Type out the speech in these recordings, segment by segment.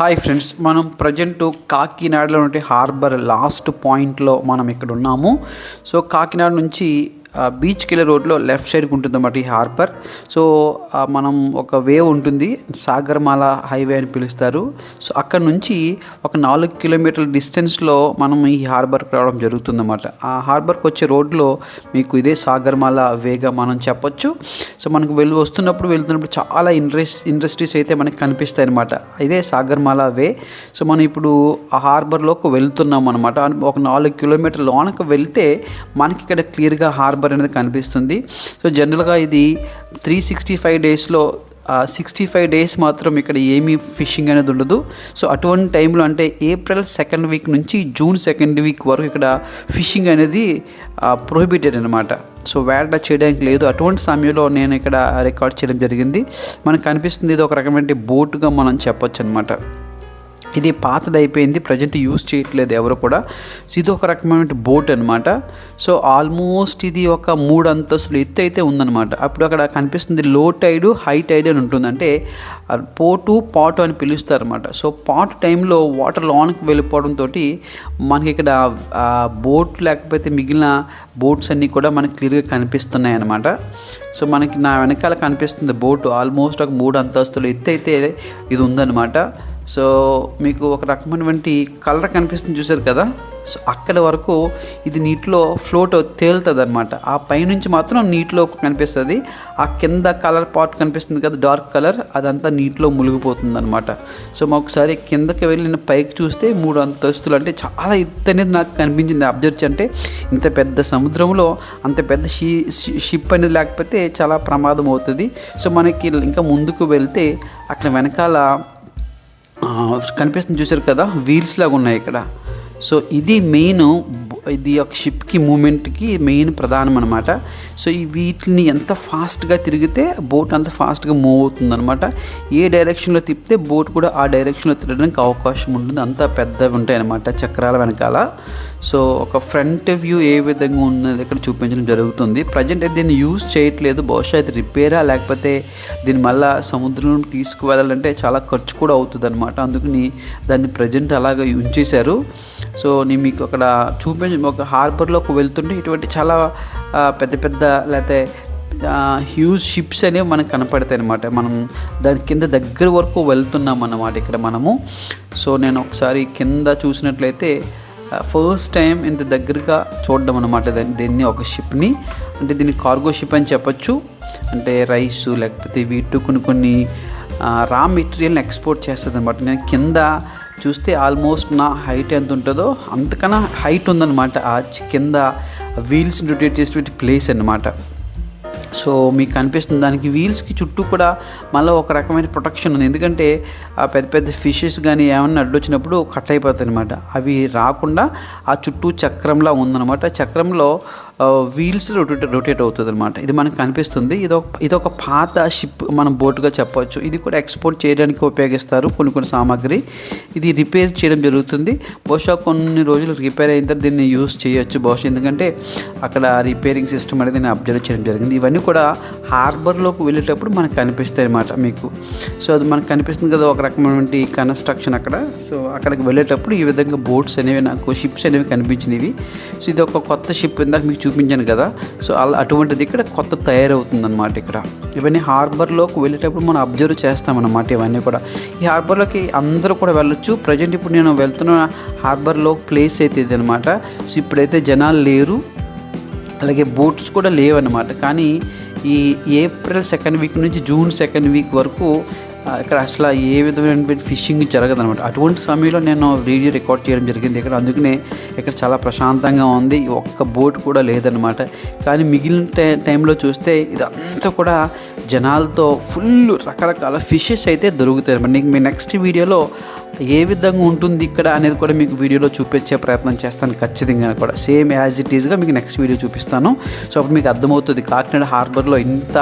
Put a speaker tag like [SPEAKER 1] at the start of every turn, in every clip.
[SPEAKER 1] Hi friends మనం present కాకినాడలో ఉండే హార్బర్ లాస్ట్ పాయింట్లో మనం ఇక్కడ ఉన్నాము. సో కాకినాడ నుంచి బీచ్కి వెళ్ళే రోడ్లో లెఫ్ట్ సైడ్కి ఉంటుంది అన్నమాట ఈ హార్బర్ సో మనం ఒక వేవ్ ఉంటుంది సాగర్మాల హైవే అని పిలుస్తారు. సో అక్కడ నుంచి ఒక నాలుగు కిలోమీటర్ల డిస్టెన్స్లో మనం ఈ హార్బర్కి రావడం జరుగుతుందన్నమాట. ఆ హార్బర్కి వచ్చే రోడ్లో మీకు ఇదే సాగర్మాల వేగా మనం చెప్పొచ్చు. సో మనకు వెళ్ళి వస్తున్నప్పుడు వెళ్తున్నప్పుడు చాలా ఇండస్ ఇండస్ట్రీస్ అయితే మనకి కనిపిస్తాయి అనమాట ఇదే సాగర్మాల వే. సో మనం ఇప్పుడు ఆ హార్బర్లోకి వెళ్తున్నాం అనమాట ఒక నాలుగు కిలోమీటర్ లోనకి వెళ్తే మనకి ఇక్కడ క్లియర్గా హార్బర్ అనేది కనిపిస్తుంది. సో జనరల్గా ఇది త్రీ సిక్స్టీ ఫైవ్ డేస్లో సిక్స్టీ ఫైవ్ డేస్ మాత్రం ఇక్కడ ఏమీ ఫిషింగ్ అనేది ఉండదు. సో అటువంటి టైంలో అంటే ఏప్రిల్ సెకండ్ వీక్ నుంచి జూన్ సెకండ్ వీక్ వరకు ఇక్కడ ఫిషింగ్ అనేది ప్రొహిబిటెడ్ అనమాట సో వేట చేయడానికి లేదు. అటువంటి సమయంలో నేను ఇక్కడ రికార్డ్ చేయడం జరిగింది. మనకు కనిపిస్తుంది ఇది ఒక రకమైన బోటుగా మనం చెప్పొచ్చు అనమాట ఇది పాతది అయిపోయింది ప్రజెంట్ యూస్ చేయట్లేదు ఎవరు కూడా. సో ఇది ఒక రకమైన బోట్ అనమాట సో ఆల్మోస్ట్ ఇది ఒక మూడు అంతస్తులు ఎత్తు అయితే ఉందన్నమాట. అప్పుడు అక్కడ కనిపిస్తుంది లో టైడ్ హై టైడ్ అని ఉంటుంది. అంటే పోటు పాటు అని పిలుస్తారు అనమాట సో పాట్ టైంలో వాటర్ లోనికి వెళ్ళిపోవడంతో మనకి ఇక్కడ బోట్ లేకపోతే మిగిలిన బోట్స్ అన్నీ కూడా మనకి క్లియర్గా కనిపిస్తున్నాయి అనమాట సో మనకి నా వెనకాల కనిపిస్తుంది బోటు. ఆల్మోస్ట్ ఒక మూడు అంతస్తులు ఎత్తు అయితే ఇది ఉందన్నమాట. సో మీకు ఒక రకమైనటువంటి కలర్ కనిపిస్తుంది చూసారు కదా? సో అక్కడి వరకు ఇది నీటిలో ఫ్లోట్ తేలుతుంది అనమాట ఆ పైనుంచి మాత్రం నీటిలో కనిపిస్తుంది. ఆ కింద కలర్ పాట్ కనిపిస్తుంది కదా డార్క్ కలర్ అదంతా నీటిలో మునిగిపోతుంది అనమాట సో మా ఒకసారి కిందకి వెళ్ళి నేను పైకి చూస్తే మూడు అంతస్తులు అంటే చాలా ఎత్తు అనేది నాకు కనిపించింది. అబ్జర్వ్ అంటే ఇంత పెద్ద సముద్రంలో అంత పెద్ద షీ షిప్ అనేది లేకపోతే చాలా ప్రమాదం అవుతుంది. సో మనకి ఇంకా ముందుకు వెళ్తే అక్కడ వెనకాల కనిపిస్తుంది చూసారు కదా వీల్స్ లాగా ఉన్నాయి ఇక్కడ. సో ఇది మెయిన్ ఇది ఒక షిప్కి మూమెంట్కి మెయిన్ ప్రధానం అనమాట సో ఈ వీటిని ఎంత ఫాస్ట్గా తిరిగితే బోట్ అంత ఫాస్ట్గా మూవ్ అవుతుంది అనమాట ఏ డైరెక్షన్లో తిప్పితే బోట్ కూడా ఆ డైరెక్షన్లో తిరగడానికి అవకాశం ఉంటుంది. అంత పెద్దవి ఉంటాయి అనమాట చక్రాల వెనకాల. సో ఒక ఫ్రంట్ వ్యూ ఏ విధంగా ఉన్నది ఇక్కడ చూపించడం జరుగుతుంది. ప్రజెంట్ అయితే దీన్ని యూజ్ చేయట్లేదు. బహుశా ఇది రిపేరా లేకపోతే దీన్ని మళ్ళీ సముద్రం తీసుకువెళ్ళాలంటే చాలా ఖర్చు కూడా అవుతుంది అనమాట అందుకని దాన్ని ప్రజెంట్ అలాగ ఉంచేశారు సో నేను మీకు అక్కడ చూపించ ఒక హార్బర్లోకి వెళ్తుంటే ఇటువంటి చాలా పెద్ద పెద్ద లేకపోతే హ్యూజ్ షిప్స్ అనేవి మనకు కనపడతాయి అనమాట మనం దాని కింద దగ్గర వరకు వెళ్తున్నాం అన్నమాట ఇక్కడ మనము. సో నేను ఒకసారి కింద చూసినట్లయితే ఫస్ట్ టైం ఇంత దగ్గరగా చూడడం అనమాట దీన్ని ఒక షిప్ని అంటే దీన్ని కార్గో షిప్ అని చెప్పొచ్చు. అంటే రైస్ లేకపోతే వీటి కొన్ని కొన్ని రా మెటీరియల్ని ఎక్స్పోర్ట్ చేస్తుంది అనమాట నేను కింద చూస్తే ఆల్మోస్ట్ నా హైట్ ఎంత ఉంటుందో అంతకన్నా హైట్ ఉందన్నమాట. ఆ కింద వీల్స్ రొటేట్ చేసేటువంటి ప్లేస్ అన్నమాట. సో మీకు కనిపిస్తుంది దానికి వీల్స్కి చుట్టూ కూడా మళ్ళీ ఒక రకమైన ప్రొటెక్షన్ ఉంది. ఎందుకంటే ఆ పెద్ద పెద్ద ఫిషెస్ కానీ ఏమన్నా అడ్డొచ్చినప్పుడు కట్ అయిపోతాయి అనమాట అవి రాకుండా ఆ చుట్టూ చక్రంలా ఉందన్నమాట. చక్రంలో వీల్స్ రొటేట్ రొటేట్ అవుతుంది అనమాట ఇది మనకు కనిపిస్తుంది. ఇది ఒక ఇది ఒక పాత షిప్ మనం బోటుగా చెప్పవచ్చు ఇది కూడా ఎక్స్పోర్ట్ చేయడానికి ఉపయోగిస్తారు కొన్ని కొన్ని సామాగ్రి. ఇది రిపేర్ చేయడం జరుగుతుంది. బహుశా కొన్ని రోజులు రిపేర్ అయిన తర్వాత దీన్ని యూస్ చేయొచ్చు బహుశా. ఎందుకంటే అక్కడ రిపేరింగ్ సిస్టమ్ అనేది నేను అబ్జర్వ్ చేయడం జరిగింది. ఇవన్నీ కూడా హార్బర్లోకి వెళ్ళేటప్పుడు మనకు కనిపిస్తాయి అన్నమాట మీకు. సో అది మనకు కనిపిస్తుంది కదా ఒక రకమైనటువంటి కన్స్ట్రక్షన్ అక్కడ. సో అక్కడికి వెళ్ళేటప్పుడు ఈ విధంగా బోట్స్ అనేవి నాకు షిప్స్ అనేవి కనిపించినవి. సో ఇది ఒక కొత్త షిప్ ఇందాక మీకు చూపించాను కదా. సో అలా అటువంటిది ఇక్కడ కొత్త తయారవుతుందన్నమాట ఇక్కడ. ఇవన్నీ హార్బర్లోకి వెళ్ళేటప్పుడు మనం అబ్జర్వ్ చేస్తామన్నమాట ఇవన్నీ కూడా. ఈ హార్బర్లోకి అందరూ కూడా వెళ్ళొచ్చు. ప్రజెంట్ ఇప్పుడు నేను వెళ్తున్న హార్బర్లో ప్లేస్ అయితే ఇది అనమాట సో ఇప్పుడైతే జనాలు లేరు. అలాగే బోట్స్ కూడా లేవన్నమాట. కానీ ఈ ఏప్రిల్ సెకండ్ వీక్ నుంచి జూన్ సెకండ్ వీక్ వరకు ఇక్కడ అసలు ఏ విధమైనటువంటి ఫిషింగ్ జరగదనమాట అటువంటి సమయంలో నేను వీడియో రికార్డ్ చేయడం జరిగింది. ఇక్కడ అందుకనే ఇక్కడ చాలా ప్రశాంతంగా ఉంది. ఒక్క బోట్ కూడా లేదనమాట కానీ మిగిలిన టై టైంలో చూస్తే ఇదంతా కూడా జనాలతో ఫుల్ రకరకాల ఫిషెస్ అయితే దొరుకుతాయి అనమాట. నీకు మీ నెక్స్ట్ వీడియోలో ఏ విధంగా ఉంటుంది ఇక్కడ అనేది కూడా మీకు వీడియోలో చూపించే ప్రయత్నం చేస్తాను ఖచ్చితంగా కూడా. సేమ్ యాజ్ ఇట్ ఈస్గా మీకు నెక్స్ట్ వీడియో చూపిస్తాను. సో అప్పుడు మీకు అర్థమవుతుంది కాకినాడ హార్బర్లో ఇంత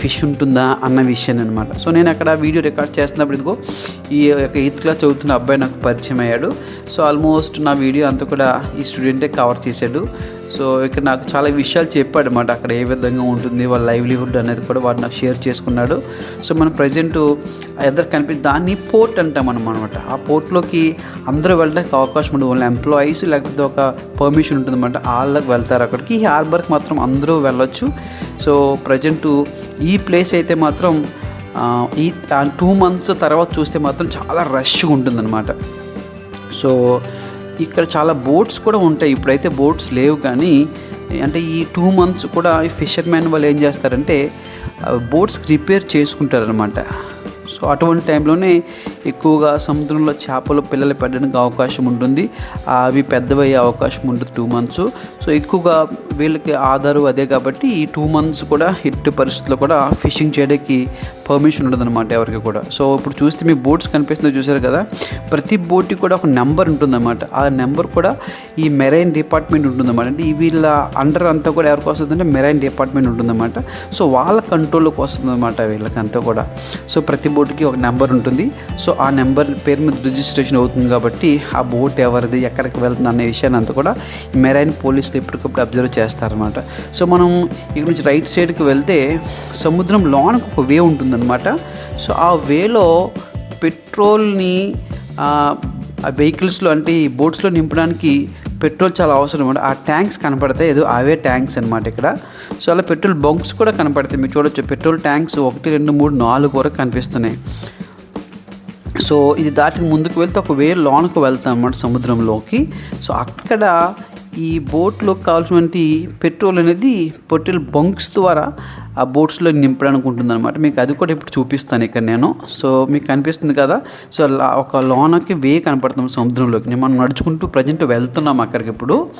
[SPEAKER 1] ఫిష్ ఉంటుందా అన్న విషయాన్ని అనమాట. సో నేను అక్కడ వీడియో రికార్డ్ చేస్తున్నప్పుడు ఇదిగో ఈ యొక్క ఎయిత్ క్లాస్ చదువుతున్న అబ్బాయి నాకు పరిచయం అయ్యాడు. సో ఆల్మోస్ట్ నా వీడియో అంతా కూడా ఈ స్టూడెంటే కవర్ చేశాడు. సో ఇక్కడ నాకు చాలా విషయాలు చెప్పాడు అనమాట అక్కడ ఏ విధంగా ఉంటుంది వాళ్ళ లైవ్లీహుడ్ అనేది కూడా వాడు నాకు షేర్ చేసుకున్నాడు. సో మనం ప్రజెంట్ ఎదురు కనిపి దాన్ని పోర్ట్ అంటాం మనం అనమాట ఆ పోర్ట్లోకి అందరూ వెళ్ళడానికి అవకాశం ఉండదు. ఓన్లీ ఎంప్లాయీస్ లేకపోతే ఒక పర్మిషన్ ఉంటుంది అనమాట వాళ్ళకి వెళ్తారు అక్కడికి. ఈ హార్బర్కి మాత్రం అందరూ వెళ్ళొచ్చు. సో ప్రజెంటు ఈ ప్లేస్ అయితే మాత్రం ఈ టూ మంత్స్ తర్వాత చూస్తే మాత్రం చాలా రష్గా ఉంటుందన్నమాట. సో ఇక్కడ చాలా బోట్స్ కూడా ఉంటాయి. ఇప్పుడైతే బోట్స్ లేవు కానీ అంటే ఈ టూ మంత్స్ కూడా ఈ ఫిషర్మ్యాన్ వాళ్ళు ఏం చేస్తారంటే బోట్స్ రిపేర్ చేసుకుంటారనమాట సో అటువంటి టైంలోనే ఎక్కువగా సముద్రంలో చేపలు పిల్లలు పెట్టడానికి అవకాశం ఉంటుంది. అవి పెద్దవయ్యే అవకాశం ఉంటుంది టూ మంత్స్ సో ఎక్కువగా వీళ్ళకి ఆధారు అదే కాబట్టి ఈ టూ మంత్స్ కూడా హిట్ పరిస్థితుల్లో కూడా ఫిషింగ్ చేయడానికి పర్మిషన్ ఉండదన్నమాట ఎవరికి కూడా. సో ఇప్పుడు చూస్తే మీ బోట్స్ కనిపిస్తుందో చూసారు కదా? ప్రతి బోట్కి కూడా ఒక నెంబర్ ఉంటుందన్నమాట. ఆ నెంబర్ కూడా ఈ మెరైన్ డిపార్ట్మెంట్ ఉంటుందన్నమాట. అంటే వీళ్ళ అండర్ అంతా కూడా ఎవరికి వస్తుందంటే మెరైన్ డిపార్ట్మెంట్ ఉంటుందన్నమాట. సో వాళ్ళ కంట్రోల్లోకి వస్తుందన్నమాట వీళ్ళకంతా కూడా. సో ప్రతి బోట్కి ఒక నెంబర్ ఉంటుంది. సో ఆ నెంబర్ పేరు మీద రిజిస్ట్రేషన్ అవుతుంది కాబట్టి ఆ బోట్ ఎవరిది ఎక్కడికి వెళ్తుంది అనే విషయాన్ని అంతా కూడా మెరైన్ పోలీసులు ఎప్పటికప్పుడు అబ్జర్వ్ చేస్తారన్నమాట. సో మనం ఇక్కడ నుంచి రైట్ సైడ్కి వెళ్తే సముద్రం లోనకు ఒక వే ఉంటుందన్నమాట. సో ఆ వేలో పెట్రోల్ని ఆ వెహికల్స్లో అంటే ఈ బోట్స్లో నింపడానికి పెట్రోల్ చాలా అవసరం అనమాట ఆ ట్యాంక్స్ కనపడతాయి. ఏదో అవే ట్యాంక్స్ అనమాట ఇక్కడ. సో అలా పెట్రోల్ బంక్స్ కూడా కనపడతాయి. మీరు చూడొచ్చు. పెట్రోల్ ట్యాంక్స్ ఒకటి రెండు మూడు నాలుగు వరకు కనిపిస్తున్నాయి. సో ఇది దాటి ముందుకు వెళ్తే ఒక వే లోనకు వెళ్తాం అన్నమాట సముద్రంలోకి. సో అక్కడ ఈ బోట్లో కావాల్సినటువంటి పెట్రోల్ అనేది పెట్రోల్ బంక్స్ ద్వారా ఆ బోట్స్లో నింపడానికి ఉంటుందన్నమాట. మీకు అది కూడా ఇప్పుడు చూపిస్తాను ఇక్కడ నేను. సో మీకు కనిపిస్తుంది కదా? సో లా- ఒక లోనకి వే కనపడుతుంది సముద్రంలోకి. నేను మనం నడుచుకుంటూ ప్రజెంట్ వెళ్తున్నాం అక్కడికి ఇప్పుడు.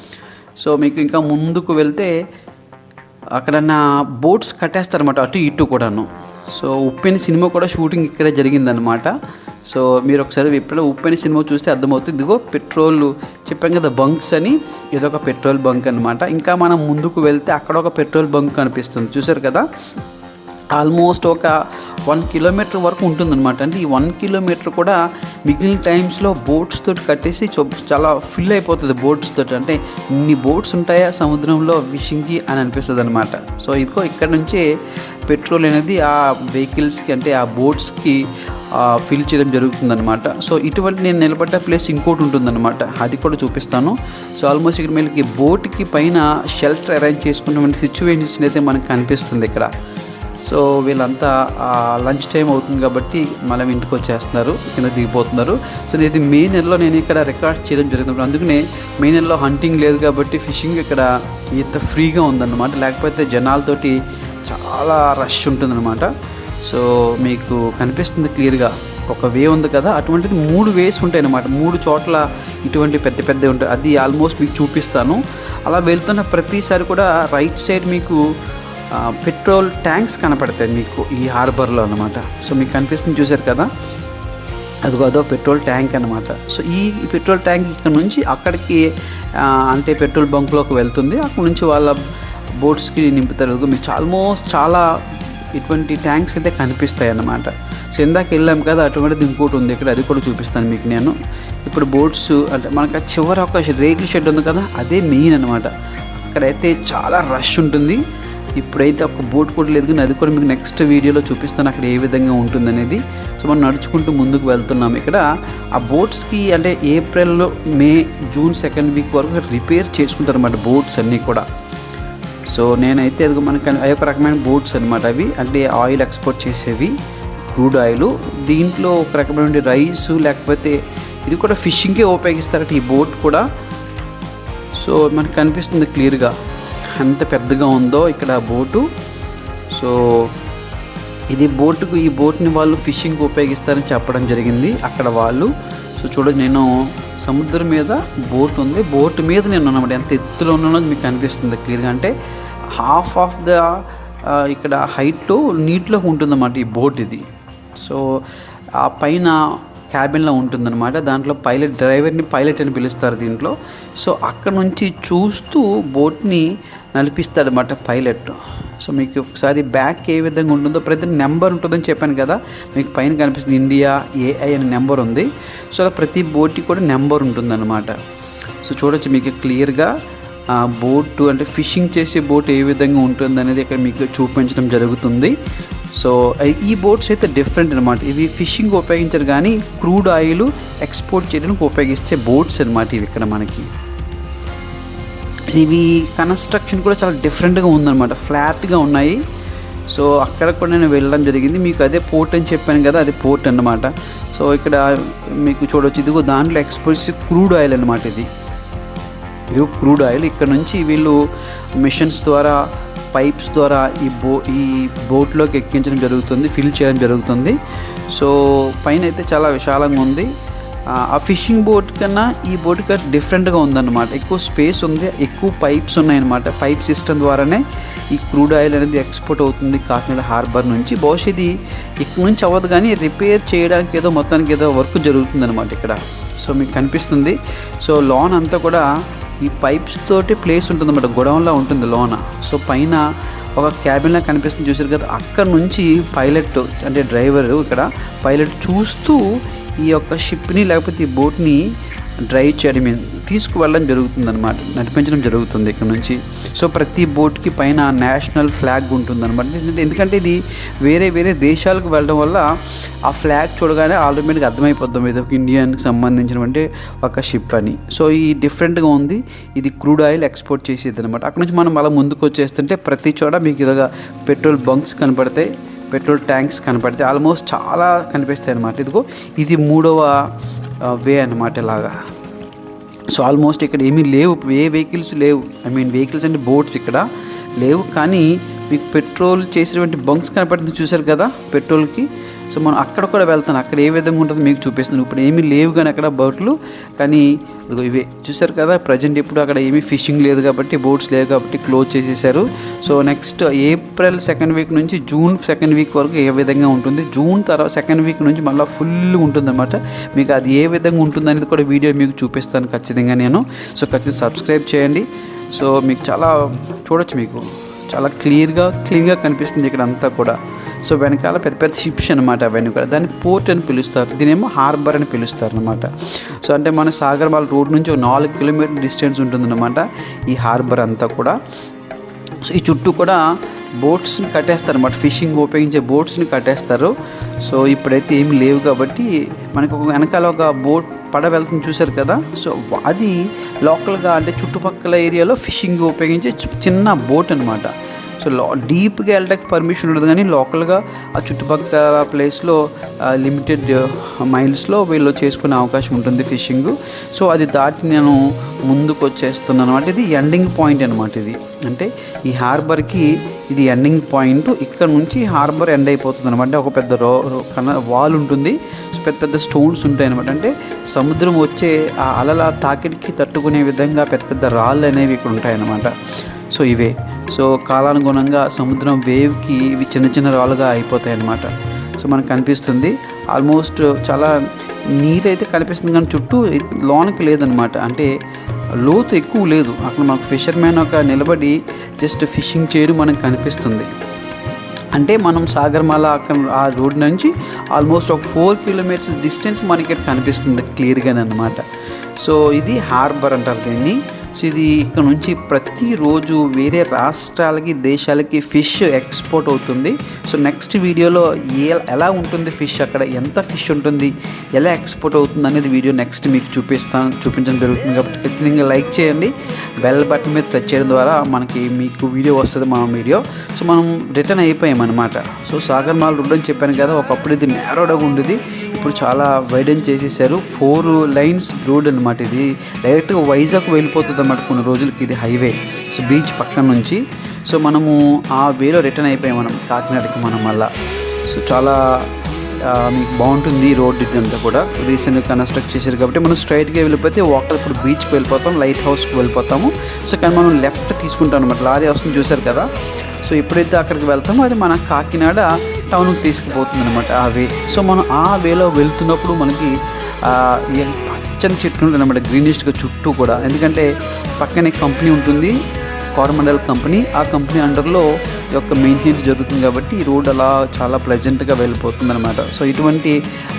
[SPEAKER 1] సో మీకు ఇంకా ముందుకు వెళ్తే అక్కడ నా బోట్స్ కట్టేస్తారన్నమాట అటు ఇటు కూడాను. సో ఉప్పెని సినిమా కూడా షూటింగ్ ఇక్కడే జరిగిందనమాట సో మీరు ఒకసారి ఎప్పుడైనా ఉప్పెని సినిమా చూస్తే అర్థమవుతుంది. ఇదిగో పెట్రోల్. చెప్పాం కదా బంక్స్ అని ఇదొక పెట్రోల్ బంక్ అనమాట ఇంకా మనం ముందుకు వెళ్తే అక్కడ ఒక పెట్రోల్ బంక్ కనిపిస్తుంది. చూసారు కదా? ఆల్మోస్ట్ ఒక వన్ కిలోమీటర్ వరకు ఉంటుందన్నమాట. అంటే ఈ వన్ కిలోమీటర్ కూడా మిగిలిన టైమ్స్లో బోట్స్ తోటి కట్టేసి చాలా ఫిల్ అయిపోతుంది బోట్స్ తోటి. అంటే ఇన్ని బోట్స్ ఉంటాయా సముద్రంలో ఫిషింగ్కి అని అనిపిస్తుంది అనమాట సో ఇదిగో ఇక్కడ నుంచే పెట్రోల్ అనేది ఆ వెహికల్స్కి అంటే ఆ బోట్స్కి ఫిల్ చేయడం జరుగుతుందన్నమాట. సో ఇటువంటి నేను నిలబడ్డ ప్లేస్ ఇంకోటి ఉంటుందన్నమాట. అది కూడా చూపిస్తాను. సో ఆల్మోస్ట్ ఇక్కడ మనకి బోట్కి పైన షెల్టర్ అరేంజ్ చేసుకున్నటువంటి సిచ్యువేషన్ అయితే మనకు కనిపిస్తుంది ఇక్కడ. సో వీళ్ళంతా లంచ్ టైం అవుతుంది కాబట్టి మళ్ళీ ఇంటికి వచ్చేస్తున్నారు కింద దిగిపోతున్నారు. సో ఇది మే నెలలో నేను ఇక్కడ రికార్డ్ చేయడం జరుగుతుంది అందుకనే మే నెలలో హంటింగ్ లేదు కాబట్టి ఫిషింగ్ ఇక్కడ ఇంత ఫ్రీగా ఉందన్నమాట. లేకపోతే జనాలతోటి చాలా రష్ ఉంటుందన్నమాట. సో మీకు కనిపిస్తుంది క్లియర్గా. ఒక వే ఉంది కదా అటువంటిది మూడు వేస్ ఉంటాయి అన్నమాట మూడు చోట్ల ఇటువంటి పెద్ద పెద్ద ఉంటాయి అది ఆల్మోస్ట్ మీకు చూపిస్తాను. అలా వెళ్తున్న ప్రతిసారి కూడా రైట్ సైడ్ మీకు పెట్రోల్ ట్యాంక్స్ కనపడతాయి మీకు ఈ హార్బర్లో అనమాట సో మీకు కనిపిస్తుంది చూసారు కదా? అదిగో అదో పెట్రోల్ ట్యాంక్ అనమాట సో ఈ పెట్రోల్ ట్యాంక్ ఇక్కడ నుంచి అక్కడికి అంటే పెట్రోల్ బంక్లోకి వెళ్తుంది. అక్కడ నుంచి వాళ్ళ బోట్స్కి నింపుతారు. మీకు ఆల్మోస్ట్ చాలా ఇటువంటి ట్యాంక్స్ అయితే కనిపిస్తాయి అన్నమాట. సో ఇందాక వెళ్ళాం కదా అటువంటిది ఇంకోటి ఉంది ఇక్కడ. అది కూడా చూపిస్తాను మీకు నేను. ఇప్పుడు బోట్స్ అంటే మనకు ఆ చివర ఒక రేకుల షెడ్ ఉంది కదా అదే మెయిన్ అనమాట అక్కడైతే చాలా రష్ ఉంటుంది. ఇప్పుడైతే ఒక బోట్ కూడా లేదు కానీ అది కూడా మీకు నెక్స్ట్ వీడియోలో చూపిస్తాను అక్కడ ఏ విధంగా ఉంటుందనేది. సో మనం నడుచుకుంటూ ముందుకు వెళ్తున్నాం. ఇక్కడ ఆ బోట్స్కి అంటే ఏప్రిల్లో మే జూన్ సెకండ్ వీక్ వరకు రిపేర్ చేసుకుంటారు అన్నమాట బోట్స్ అన్నీ కూడా. సో నేనైతే అది మనకి అవి ఒక రకమైన బోట్స్ అనమాట అవి. అంటే ఆయిల్ ఎక్స్పోర్ట్ చేసేవి క్రూడ్ ఆయిల్. దీంట్లో ఒక రకమైన రైస్ లేకపోతే ఇది కూడా ఫిషింగ్కే ఉపయోగిస్తారట ఈ బోట్ కూడా. సో మనకు కనిపిస్తుంది క్లియర్గా. ఎంత పెద్దగా ఉందో ఇక్కడ బోటు. సో ఇది బోటుకు ఈ బోట్ని వాళ్ళు ఫిషింగ్కి ఉపయోగిస్తారని చెప్పడం జరిగింది అక్కడ వాళ్ళు. సో చూడండి నేను సముద్రం మీద బోట్ ఉంది. బోట్ మీద నేను ఉన్నమాట ఎంత ఎత్తులో ఉన్నానో మీకు కనిపిస్తుంది క్లియర్గా. అంటే హాఫ్ ఆఫ్ ద ఇక్కడ హైట్లో నీటిలో ఉంటుందన్నమాట ఈ బోట్ ఇది. సో ఆ పైన క్యాబిన్లో ఉంటుందన్నమాట. దాంట్లో పైలట్ డ్రైవర్ని పైలట్ అని పిలుస్తారు దీంట్లో. సో అక్కడ నుంచి చూస్తూ బోట్ని నడిపిస్తాడనమాట పైలట్. సో మీకు ఒకసారి బ్యాక్ ఏ విధంగా ఉంటుందో ప్రతి నెంబర్ ఉంటుందని చెప్పాను కదా మీకు పైన కనిపిస్తుంది ఇండియా ఏఐ అనే నెంబర్ ఉంది. సో అలా ప్రతి బోట్కి కూడా నెంబర్ ఉంటుందన్నమాట. సో చూడొచ్చు మీకు క్లియర్గా బోటు అంటే ఫిషింగ్ చేసే బోట్ ఏ విధంగా ఉంటుంది అనేది ఇక్కడ మీకు చూపించడం జరుగుతుంది. సో ఈ బోట్స్ అయితే డిఫరెంట్ అనమాట ఇవి ఫిషింగ్ ఉపయోగించరు కానీ క్రూడ్ ఆయిల్ ఎక్స్పోర్ట్ చేయడానికి ఉపయోగిస్తే బోట్స్ అనమాట ఇవి ఇక్కడ మనకి. ఇవి కన్స్ట్రక్షన్ కూడా చాలా డిఫరెంట్గా ఉందన్నమాట. ఫ్లాట్గా ఉన్నాయి. సో అక్కడ కూడా నేను వెళ్ళడం జరిగింది. మీకు అదే పోర్ట్ అని చెప్పాను కదా అది పోర్ట్ అన్నమాట. సో ఇక్కడ మీకు చూడవచ్చు ఇదిగో దాంట్లో ఎక్స్పోర్ట్స్ క్రూడ్ ఆయిల్ అనమాట ఇది. ఇది క్రూడ్ ఆయిల్. ఇక్కడ నుంచి వీళ్ళు మిషన్స్ ద్వారా పైప్స్ ద్వారా ఈ బో ఈ బోట్లోకి ఎక్కించడం జరుగుతుంది ఫిల్ చేయడం జరుగుతుంది. సో పైన అయితే చాలా విశాలంగా ఉంది. ఆ, ఫిషింగ్ బోట్ కన్నా ఈ బోట్ కన్నా డిఫరెంట్గా ఉందన్నమాట. ఎక్కువ స్పేస్ ఉంది ఎక్కువ పైప్స్ ఉన్నాయన్నమాట. పైప్ సిస్టమ్ ద్వారానే ఈ క్రూడ్ ఆయిల్ అనేది ఎక్స్పోర్ట్ అవుతుంది కాకినాడ హార్బర్ నుంచి. బహుశా ఇది ఇక్కడ నుంచి అవ్వదు కానీ రిపేర్ చేయడానికి ఏదో మొత్తానికి ఏదో వర్క్ జరుగుతుందన్నమాట ఇక్కడ. సో మీకు కనిపిస్తుంది. సో లోన్ అంతా కూడా ఈ పైప్స్ తోటి ప్లేస్ ఉంటుంది అన్నమాట గొడవంలా ఉంటుంది లోన. సో పైన ఒక క్యాబిన్లా కనిపిస్తుంది చూసారు కదా అక్కడ నుంచి పైలట్ అంటే డ్రైవర్ ఇక్కడ పైలట్ చూస్తూ ఈ యొక్క షిప్ని లేకపోతే ఈ బోట్ని డ్రైవ్ చేయడం మీన్ తీసుకువెళ్ళడం జరుగుతుంది అనమాట నడిపించడం జరుగుతుంది ఇక్కడ నుంచి. సో ప్రతి బోట్కి పైన నేషనల్ ఫ్లాగ్ ఉంటుందన్నమాట. ఎందుకంటే ఇది వేరే వేరే దేశాలకు వెళ్ళడం వల్ల ఆ ఫ్లాగ్ చూడగానే ఆటోమేటిక్గా అర్థమైపోద్దాం. ఇది ఒక ఇండియన్కి సంబంధించినటువంటి ఒక షిప్ అని. సో ఈ డిఫరెంట్గా ఉంది. ఇది క్రూడ్ ఆయిల్ ఎక్స్పోర్ట్ చేసేది అనమాట అక్కడ నుంచి మనం అలా ముందుకు వచ్చేస్తుంటే ప్రతి చోట మీకు ఇదిగా పెట్రోల్ బంక్స్ కనపడతాయి. పెట్రోల్ ట్యాంక్స్ కనపడతాయి. ఆల్మోస్ట్ చాలా కనిపిస్తాయి అనమాట ఇదిగో ఇది మూడవ వే అనమాట ఇలాగా. సో ఆల్మోస్ట్ ఇక్కడ ఏమీ లేవు ఏ వెహికల్స్ లేవు. ఐ మీన్ వెహికల్స్ అంటే బోట్స్ ఇక్కడ లేవు. కానీ మీకు పెట్రోల్ చేసేటువంటి బంక్స్ కనపడుతుంది చూసారు కదా పెట్రోల్కి సో మనం అక్కడ కూడా వెళ్తాను. అక్కడ ఏ విధంగా ఉంటుందో మీకు చూపిస్తాను. ఇప్పుడు ఏమీ లేవు కానీ అక్కడ బోట్లు. కానీ ఇవే. చూసారు కదా ప్రజెంట్ ఇప్పుడు అక్కడ ఏమీ ఫిషింగ్ లేదు కాబట్టి బోట్స్ లేవు కాబట్టి క్లోజ్ చేసేసారు. So next April second week నుంచి జూన్ సెకండ్ వీక్ వరకు ఏ విధంగా ఉంటుంది? జూన్ తర్వాత సెకండ్ వీక్ నుంచి మళ్ళీ ఫుల్ ఉంటుందన్నమాట. మీకు అది ఏ విధంగా ఉంటుంది అనేది కూడా వీడియో మీకు చూపిస్తాను ఖచ్చితంగా నేను. సో ఖచ్చితంగా సబ్స్క్రైబ్ చేయండి. సో మీకు చాలా చూడొచ్చు మీకు. చాలా క్లియర్గా క్లీన్గా కనిపిస్తుంది ఇక్కడ అంతా కూడా. సో వెనకాల పెద్ద పెద్ద షిప్స్ అనమాట అవన్నీ కూడా. దాన్ని పోర్ట్ అని పిలుస్తారు. దీనేమో హార్బర్ అని పిలుస్తారు అనమాట సో అంటే మన సాగర్మాల రోడ్ నుంచి ఒక నాలుగు కిలోమీటర్ డిస్టెన్స్ ఉంటుందన్నమాట ఈ హార్బర్ అంతా కూడా. సో ఈ చుట్టూ కూడా బోట్స్ని కట్టేస్తారు అనమాట ఫిషింగ్ ఉపయోగించే బోట్స్ని కట్టేస్తారు. సో ఇప్పుడైతే ఏమి లేవు కాబట్టి మనకు ఒక వెనకాల ఒక బోట్ పడ వెళ్తుంది చూశారు కదా. సో అది లోకల్గా అంటే చుట్టుపక్కల ఏరియాలో ఫిషింగ్ ఉపయోగించే చి- చిన్న బోట్ అనమాట సో లో డీప్గా వెళ్ళడానికి పర్మిషన్ ఉండదు కానీ లోకల్గా ఆ చుట్టుపక్కల ప్లేస్లో లిమిటెడ్ మైల్స్లో వీళ్ళు చేసుకునే అవకాశం ఉంటుంది ఫిషింగ్. సో అది దాటి నేను ముందుకు వచ్చేస్తున్నాను అనమాట ఇది ఎండింగ్ పాయింట్ అనమాట ఇది. అంటే ఈ హార్బర్కి ఇది ఎండింగ్ పాయింట్. ఇక్కడ నుంచి హార్బర్ ఎండ్ అయిపోతుంది అనమాట ఒక పెద్ద రో కన వాల్ ఉంటుంది. పెద్ద పెద్ద స్టోన్స్ ఉంటాయి అనమాట అంటే సముద్రం వచ్చే ఆ అలల తాకిడికి తట్టుకునే విధంగా పెద్ద పెద్ద రాళ్ళు అనేవి ఇక్కడ ఉంటాయన్నమాట సో ఇవే. సో కాలానుగుణంగా సముద్రం వేవ్కి ఇవి చిన్న చిన్న రాళ్ళుగా అయిపోతాయి అన్నమాట సో మనకు కనిపిస్తుంది. ఆల్మోస్ట్ చాలా నీరు అయితే కనిపిస్తుంది కానీ చుట్టూ లోనకి లేదనమాట అంటే లోతు ఎక్కువ లేదు. అక్కడ మనకు ఫిషర్మ్యాన్ ఒక నిలబడి జస్ట్ ఫిషింగ్ చేయడం మనకు కనిపిస్తుంది. అంటే మనం సాగర్మాల అక్కడ ఆ రోడ్ నుంచి ఆల్మోస్ట్ ఒక ఫోర్ కిలోమీటర్స్ డిస్టెన్స్ మనకి ఇక్కడ కనిపిస్తుంది క్లియర్గానే అనమాట సో ఇది హార్బర్ అంటారు దీన్ని. ఇది ఇక్కడ నుంచి ప్రతిరోజు వేరే రాష్ట్రాలకి దేశాలకి ఫిష్ ఎక్స్పోర్ట్ అవుతుంది. సో నెక్స్ట్ వీడియోలో ఏ ఎలా ఉంటుంది ఫిష్ అక్కడ ఎంత ఫిష్ ఉంటుంది ఎలా ఎక్స్పోర్ట్ అవుతుంది అనేది వీడియో నెక్స్ట్ మీకు చూపిస్తాను చూపించడం జరుగుతుంది కాబట్టి ఖచ్చితంగా లైక్ చేయండి. బెల్ బటన్ మీద టచ్ చేయడం ద్వారా మనకి మీకు వీడియో వస్తుంది మా వీడియో. సో మనం రిటర్న్ అయిపోయాం అనమాట సో సాగర్ మాల్ రోడ్ అని చెప్పాను కదా ఒకప్పుడు ఇది నేరోడగా ఉండేది. ఇప్పుడు చాలా వైడెన్ చేసేసారు. ఫోర్ లైన్స్ రోడ్ అనమాట ఇది. డైరెక్ట్గా వైజాగ్ వెళ్ళిపోతుంది అనమాట కొన్ని రోజులకి ఇది హైవే. సో బీచ్ పక్కన నుంచి. సో మనము ఆ వేలో రిటర్న్ అయిపోయాం మనం కాకినాడకి మనం మళ్ళా. సో చాలా మీకు బాగుంటుంది రోడ్ రోడ్ ఇదంతా కూడా. రీసెంట్గా కన్స్ట్రక్ట్ చేశారు కాబట్టి మనం స్ట్రైట్గా వెళ్ళిపోతే వాకర్ ఇప్పుడు బీచ్కి వెళ్ళిపోతాం లైట్ హౌస్కి వెళ్ళిపోతాము. సో కానీ మనం లెఫ్ట్ తీసుకుంటాం అనమాట లారీ హౌస్ని చూసారు కదా. సో ఎప్పుడైతే అక్కడికి వెళ్తామో అది మన కాకినాడ టౌన్కి తీసుకుపోతుంది అనమాట ఆ వే. సో మనం ఆ వేలో వెళ్తున్నప్పుడు మనకి పచ్చని చెట్లు ఉంటుంది అనమాట గ్రీనిష్గా చుట్టూ కూడా. ఎందుకంటే పక్కనే కంపెనీ ఉంటుంది కోరమండల్ కంపెనీ ఆ కంపెనీ అండర్లో ఈ యొక్క మెయింటెనెన్స్ జరుగుతుంది కాబట్టి ఈ రోడ్ అలా చాలా ప్లెజెంట్గా వెళ్ళిపోతుంది అనమాట సో ఇటువంటి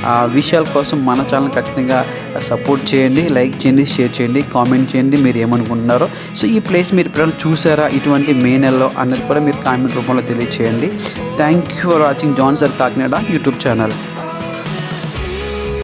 [SPEAKER 1] ఆ, విషయాల కోసం మన ఛానల్ ఖచ్చితంగా సపోర్ట్ చేయండి లైక్ చేయండి షేర్ చేయండి కామెంట్ చేయండి మీరు ఏమనుకుంటున్నారో. సో ఈ ప్లేస్ మీరు ఎప్పుడైనా చూసారా? ఇటువంటి మే నెలలో అన్నది కూడా మీరు కామెంట్ రూపంలో తెలియచేయండి. Thank you for watching John sir Kakinada YouTube channel